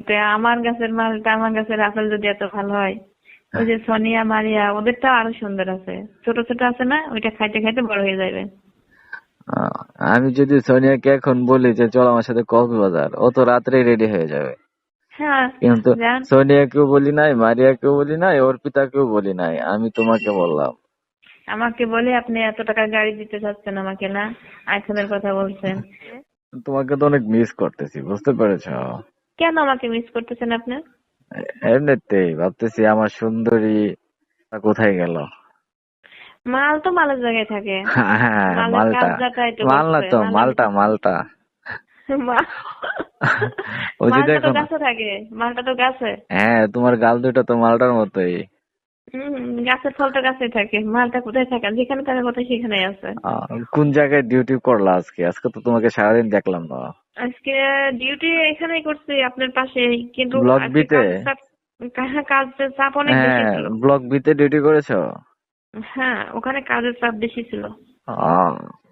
তে আমার গাছের মালটা আমার গাছের আপেল যদি এত ভালো হয় ওই যে সোনিয়া মারিয়া ওদেরটা আরও সুন্দর আছে। ছোট ছোট আছে না ওইটা খাইতে খাইতে বড় হয়ে যাবে। আমি যদি সোনিয়াকে এখন বলি যে চল আমার সাথে কক্সবাজার ও তো রাত্রেই রেডি হয়ে যাবে। হ্যাঁ কিন্তু সোনিয়াকেও বলি নাই মারিয়াকেও বলি নাই অর্পিতাকেও বলি নাই আমি তোমাকে বললাম। আমাকে বলে আপনি এত টাকার গাড়ি দিতে চাচ্ছেন আমাকে না আইফোনের কথা বলছেন। তোমাকে তো অনেক মিস করতেছি বুঝতে পেরেছ? কেন আমাকে মিস করতেছেন আপনি? এমনিতেই ভাবতেছি আমার সুন্দরী কোথায় গেল? মাল তো মালের জায়গায় থাকে। হ্যাঁ মালের মালটা। মাল না তো মালটা মালটা। মা- ওই যে মালটা তো গাছে থাকে মালটা তো গাছে। হ্যাঁ তোমার গাল দুটো তো মালটার মতোই। হম গাছের ফলটা গাছে থাকে মালটা কোথায় থাকে? যেখানে থাকে কোথায় সেখানে আছে। কোন জায়গায় ডিউটি করলা আজকে? আজকে তো তোমাকে সারাদিন দেখলাম না। আজকে ডিউটি এখানেই করছি আপনার পাশে কিন্তু ব্লক বিতে? কাজের চাপ- অনেক বেশি হ্যাঁ ছিল। ব্লক বিতে ডিউটি করেছ? হ্যাঁ ওখানে কাজের চাপ বেশি ছিল।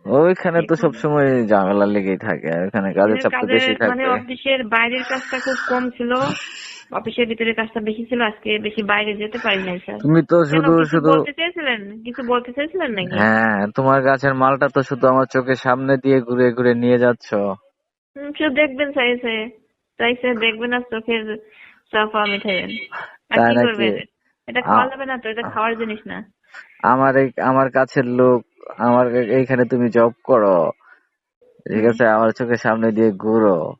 ওইখানে তো সবসময় ঝামেলা লেগেই থাকে ওইখানে কাজের চাপ তো কাজের বেশি মানে থাকে। অফিসের বাইরের কাজটা খুব কম ছিল অফিসের ভিতরে কাজটা বেশি ছিল আজকে বেশি বাইরে যেতে পারি নাই স্যার। তুমি তো শুধু শুধু বলতে চেয়েছিলেন? কিছু বলতে চাইছিলেন নাকি? হ্যাঁ তোমার গাছের মালটা তো শুধু আমার চোখের সামনে দিয়ে ঘুরে ঘুরে নিয়ে যাচ্ছ। হুম, শুধু দেখবেন চাইছে চাইছে দেখবেন আর চোখের চাপা মিঠাইবেন আর তাই কি? করবেন? এটা খাওয়া যাবে না তো এটা খাওয়ার জিনিস না। আমার এই আমার কাছের লোক আমার এইখানে তুমি জব করো। ঠিক আছে আমার চোখের সামনে দিয়ে ঘুরো।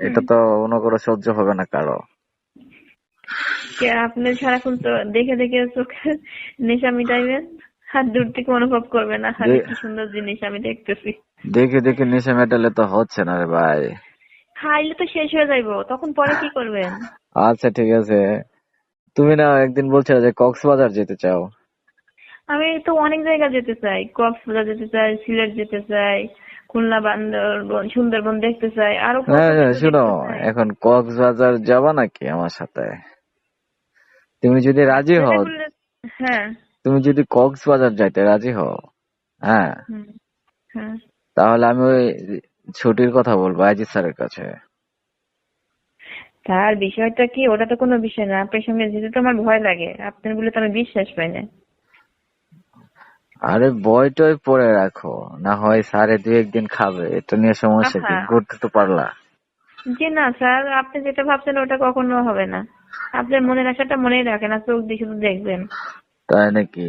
এটা তো অন্য করে সহ্য হবে না কারও। কে আপনি সারাক্ষণ তো দেখে দেখে চোখে নেশা মিটাইবেন হাত দূর থেকে অনুভব করবেন না দে- কি সুন্দর জিনিস আমি দেখতেছি। দেখে দেখে নেশা মেটালে তো হচ্ছে না রে ভাই। খাইলে তো শেষ হয়ে যাইবো তখন পরে কি করবেন? আচ্ছা ঠিক আছে। তুমি না একদিন বলছিলে যে কক্সবাজার যেতে চাও। আমি তো অনেক জায়গা যেতে চাই। কক্সবাজার যেতে চাই সিলেট যেতে চাই খুলনা বান্দরবন সুন্দরবন দেখতে চাই আরও হ্যাঁ হ্যাঁ শুনো। এখন কক্সবাজার যাবা নাকি আমার সাথে? তুমি যদি রাজি হও হ্যাঁ। তুমি যদি কক্সবাজার যাইতে রাজি হও হ্যাঁ। হ্যাঁ। তাহলে আমি ওই ছুটির কথা বলব আজিজ স্যারের কাছে। তার বিষয়টা কি? ওটা তো কোনো বিষয় না। আপনার সঙ্গে যেতে তো আমার ভয় লাগে। আপনি বলে তো আমি বিশ্বাস পাই না। আরে বই টই পড়ে রাখো না হয় স্যারে দুই একদিন খাবে এটা নিয়ে সমস্যা কি? আহা। ঘুরতে তো পারলা। জি না স্যার আপনি যেটা ভাবছেন ওটা কখনো হবে না। আপনার মনের আশাটা মনেই রাখেন আর চোখ দিয়ে শুধু দেখবেন। তাই নাকি?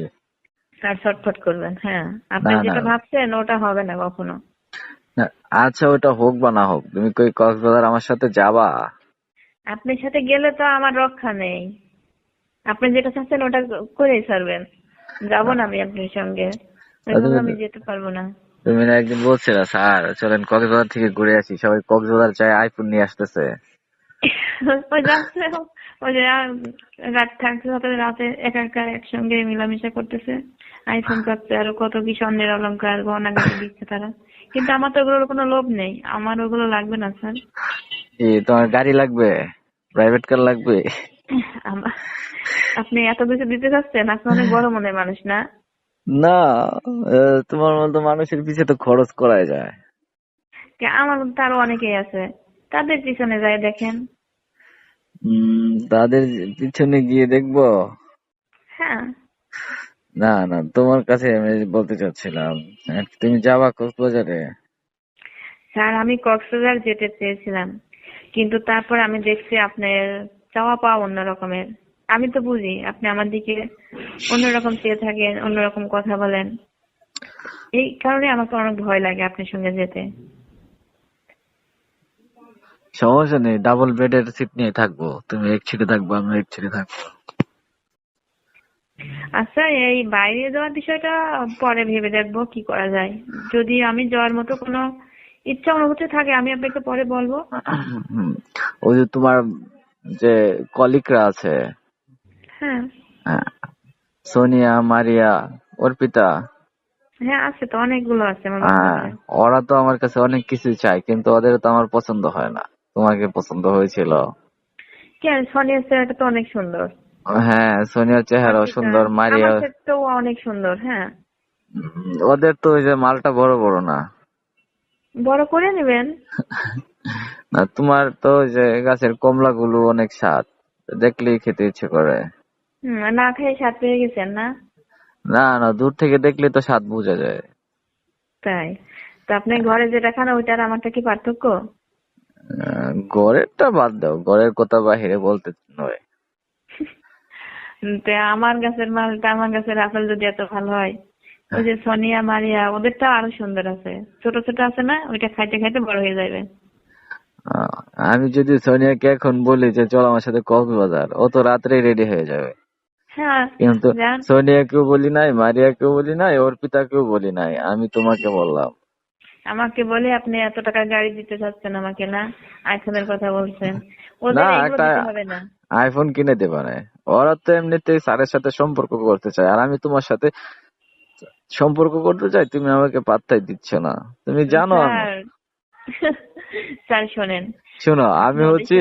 আর ছটফট করবেন হ্যাঁ। আপনি না, না। যেটা ভাবছেন ওটা হবে না কখনো। না, আচ্ছা ওটা হোক বা না হোক তুমি কই কক্সবাজার আমার সাথে যাবা? আপনার সাথে গেলে তো আমার রক্ষা নেই। আপনি যেটা চাচ্ছেন ওটা করেই ছাড়বেন। যাব না আমি আপনার সঙ্গে। ওইভাবে আমি যেতে পারব না। তুমি না একদিন বলছিলে স্যার চলেন কক্সবাজার থেকে ঘুরে আসি। সবাই কক্সবাজার চাই আইফোন নিয়ে আসতেছে। ওই যাচ্ছে ওই যে রাত থাকতে থাকতে রাতে একা একা একসঙ্গে মিলামিশা করতেছে। আইফোন পাচ্ছে আরও কত কি স্বর্ণের অলংকার গহনা গাড়ি দিচ্ছে তারা। কিন্তু আমার তো ওগুলোর কোনো লোভ নেই। আমার ওগুলো লাগবে না স্যার। তোমার গাড়ি লাগবে? প্রাইভেট কার লাগবে? আমার আপনি এত কিছু দিতে চাচ্ছেন? আপনি অনেক বড় মনের মানুষ না? না তোমার মতো মানুষের পিছে তো খরচ করাই যায়। কে আমার মতো আরও অনেকেই আছে। তাদের পিছনে যায় দেখেন। তাদের পিছনে গিয়ে দেখব? হ্যাঁ। না না তোমার কাছে আমি বলতে চাচ্ছিলাম তুমি যাবা কক্সবাজারে? স্যার আমি কক্সবাজার যেতে চেয়েছিলাম। কিন্তু তারপর আমি দেখছি আপনার চাওয়া পাওয়া অন্য রকমের। আমি তো বুঝি আপনি আমার দিকে অন্যরকম চেয়ে থাকেন অন্যরকম কথা বলেন। এই কারণে আমাকে অনেক ভয় লাগে আপনার সঙ্গে যেতে। সমস্যা নেই ডাবল বেডের সিট নিয়ে থাকব। তুমি এক ছিটে থাকব আমি এক ছিটে থাকব। আচ্ছা এই বাইরে যাওয়ার বিষয়টা পরে ভেবে দেখব কি করা যায়। যদি আমি যাওয়ার মতো কোনো ইচ্ছা অনুভূতি থাকে আমি আপনাকে পরে বলব। ওই যে তোমার যে কলিগরা আছে সোনিয়া মারিয়া অর্পিতা। হ্যাঁ আছে তো অনেকগুলো আছে আমার হ্যাঁ ওরা তো আমার কাছে অনেক কিছু চায় কিন্তু ওদের তো আমার পছন্দ হয় না। তোমাকে পছন্দ হয়েছিল? কেন সোনিয়ার চেহারাটা তো অনেক সুন্দর। হ্যাঁ সোনিয়ার চেহারাও সুন্দর মারিয়া ক্ষেত্রেও অনেক সুন্দর হ্যাঁ। ওদের তো ওই যে মালটা বড় বড় না। বড় করে নেবেন? না তোমার তো ওই যে গাছের কমলা গুলো অনেক স্বাদ দেখলেই খেতে ইচ্ছে করে। না খেয়ে স্বাদ পেয়ে গেছেন না? না না দূর থেকে দেখলে তো স্বাদ বোঝা যায়। তাই? তো আপনি ঘরে যেটা খান ওইটার আমারটা কি পার্থক্য? ঘরেরটা বাদ দাও ঘরের কথা বাহিরে বলতে নয়। তো আমার গাছের মালটা আমার গাছের আপেল যদি এত ভালো হয় ওই যে সোনিয়া মারিয়া ওদেরটা আরও সুন্দর আছে। ছোট ছোট আছে না ওইটা খাইতে খাইতে বড় হয়ে যাবে। আমি যদি সোনিয়াকে এখন বলি যে চল আমার সাথে কক্সবাজার ও তো রাত্রেই রেডি হয়ে যাবে। কিন্তু যান সোনিয়াকেও বলি নাই মারিয়াকেও বলি নাই অর্পিতাকেও বলি নাই আমি তোমাকে বললাম। আমাকে বলে আপনি এত টাকা গাড়ি দিতে চাচ্ছেন আমাকে না? আইফোনের কথা বলছেন। না, একটা- না। আইফোন কিনে দেবে না ওরা তো এমনিতেই স্যারের সাথে সম্পর্ক করতে চায় আর আমি তোমার সাথে সম্পর্ক করতে চাই তুমি আমাকে পাত্তাই দিচ্ছ না। তুমি জানো স্যার শোনেন শোনো আমি হচ্ছি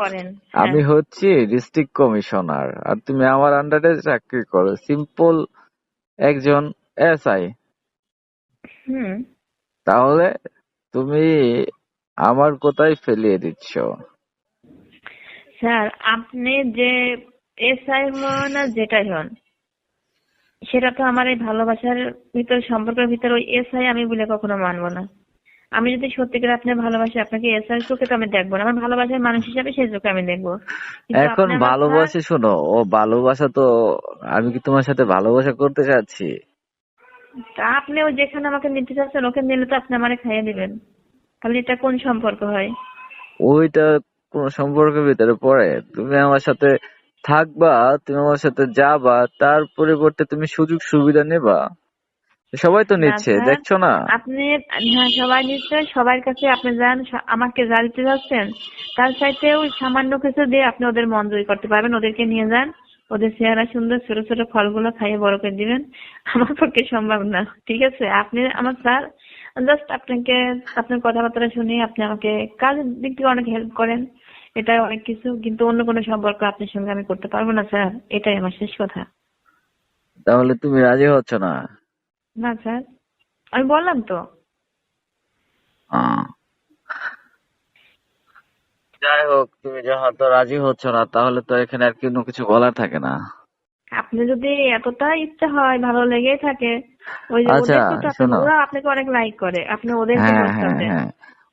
করেন আমি হ্যাঁ। হচ্ছি ডিস্ট্রিক্ট কমিশনার আর তুমি আমার আন্ডারে চাকরি করো। সিম্পল একজন এসআই তাহলে তুমি আমার কোথায় ফেলিয়ে দিচ্ছ। স্যার আপনি যে এসআই হন আর যেটাই হন সেটা তো আমার এই ভালোবাসার ভিতর সম্পর্কের ভিতর ওই এসআই আমি বলে কখনো মানবো না। আমি যদি সত্যিকার আপনার ভালোবাসি আপনাকে এসআই চোখে তো আমি দেখব না। আমার ভালোবাসার মানুষ হিসাবে সেই চোখে আমি দেখব। এখন ভালোবাসি শোনো ও ভালোবাসা তো আমি কি তোমার সাথে ভালোবাসা করতে চাচ্ছি? তা আপনিও যেখানে আমাকে নিতে চাচ্ছেন ওকে নিলে তো আপনি আমারে খাইয়ে দিবেন। তাহলে এটা কোন সম্পর্ক হয়? ওইটা কোন সম্পর্কের ভিতরে পড়ে। তুমি আমার সাথে থাকবা তুমি আমার সাথে যাবা তার পরিবর্তে তুমি সুযোগ সুবিধা নেবা। সবাই তো নিচ্ছে দেখছ না? আপনি হ্যাঁ সবাই নিশ্চয় সবার কাছে আপনি যান আমাকে যা দিতে যাচ্ছেন তার চাইতেও সামান্য কিছু দিয়ে আপনি ওদের মন জয় করতে পারবেন ওদেরকে নিয়ে যান ওদের চেহারা সুন্দর ছোট ছোট ফলগুলো খাইয়ে বড় করে দিবেন আমার পক্ষে সম্ভব না ঠিক আছে? আপনি আমার স্যার জাস্ট আপনাকে আপনার কথাবার্তা শুনে আপনি আমাকে কাজের দিক থেকে অনেক হেল্প করেন এটা অনেক কিছু কিন্তু অন্য কোনো সম্পর্ক আপনার সঙ্গে আমি করতে পারব না স্যার এটাই আমার শেষ কথা। তাহলে তুমি রাজি হচ্ছ না? না স্যার আমি বললাম তো। যাই হোক তুমি যখন তো রাজি হচ্ছ না তাহলে তো এখানে আর কোনো কিছু বলার থাকে না আপনি যদি এতটা ইচ্ছা হয় ভালো লেগেই থাকে ওই যে আচ্ছা, ওদের শোনো। ওরা আপনাকে অনেক লাইক করে আপনি ওদেরকে হ্যাঁ হ্যাঁ। হ্যাঁ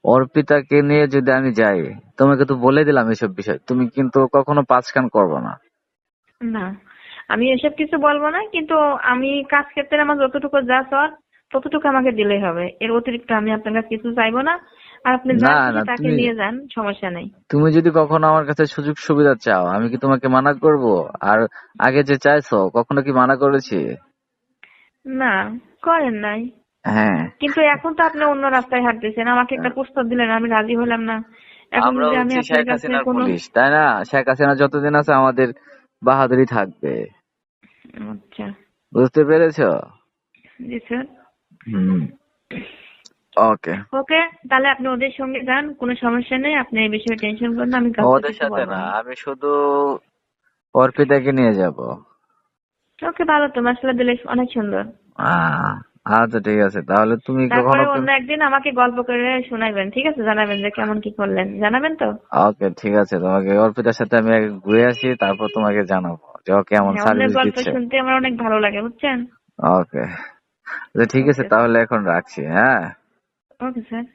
অর্পিতাকে নিয়ে যদি আমি যাই তোমাকে তো বলে দিলাম এসব বিষয় তুমি কিন্তু কখনো পাঁচ কান করবে না না আমি এসব কিছু বলব না কিন্তু আমি কাজ ক্ষেত্রে আমার যতটুকু যা চল ততটুকু আমাকে দিলেই হবে। এর অতিরিক্ত আমি আপনার কাছে কিছু চাইব না। আর আপনি যা তাকে নিয়ে যান সমস্যা নেই। তুমি যদি কখনো আমার কাছে সুযোগ সুবিধা চাও আমি কি তোমাকে মানা করব? আর আগে যে চাইছো কখনো কি মানা করেছি? না করেন নাই। হ্যাঁ। কিন্তু এখন তো আপনি অন্য রাস্তায় হাঁটতেছেন আমাকে একটা প্রস্তাব দিলেন আমি রাজি হলাম না। এখন আমরা যদি আমি আপনার শেখ কাছে কোনো পুলিশ তাই না? শেখ হাসিনা যতদিন আছে আমাদের বাহাদুরি থাকবে। আচ্ছা। বুঝতে পেরেছ? জি স্যার। হুম। ওকে। ওকে তাহলে আপনি ওদের সঙ্গে যান কোনো সমস্যা নেই আপনি এই বিষয়ে টেনশন করেন আমি ওদের সাথে না আমি শুধু অর্পিতাকে নিয়ে যাব। ওকে ভালো তো মশলা দিলে অনেক সুন্দর। আচ্ছা ঠিক আছে তাহলে তুমি কখনো অন্য একদিন আমাকে গল্প করে শোনাবেন ঠিক আছে? জানাবেন যে কেমন কি করলেন জানাবেন তো? ওকে ঠিক আছে তোমাকে অর্পিতার সাথে আমি ঘুরে আসি তারপর তোমাকে জানাব। যে ও কেমন হ্যাঁ, সার্ভিস গল্প দিচ্ছে। শুনতে আমার অনেক ভালো লাগে বুঝছেন? ওকে। আচ্ছা ঠিক আছে তাহলে এখন রাখছি হ্যাঁ? Okay sir.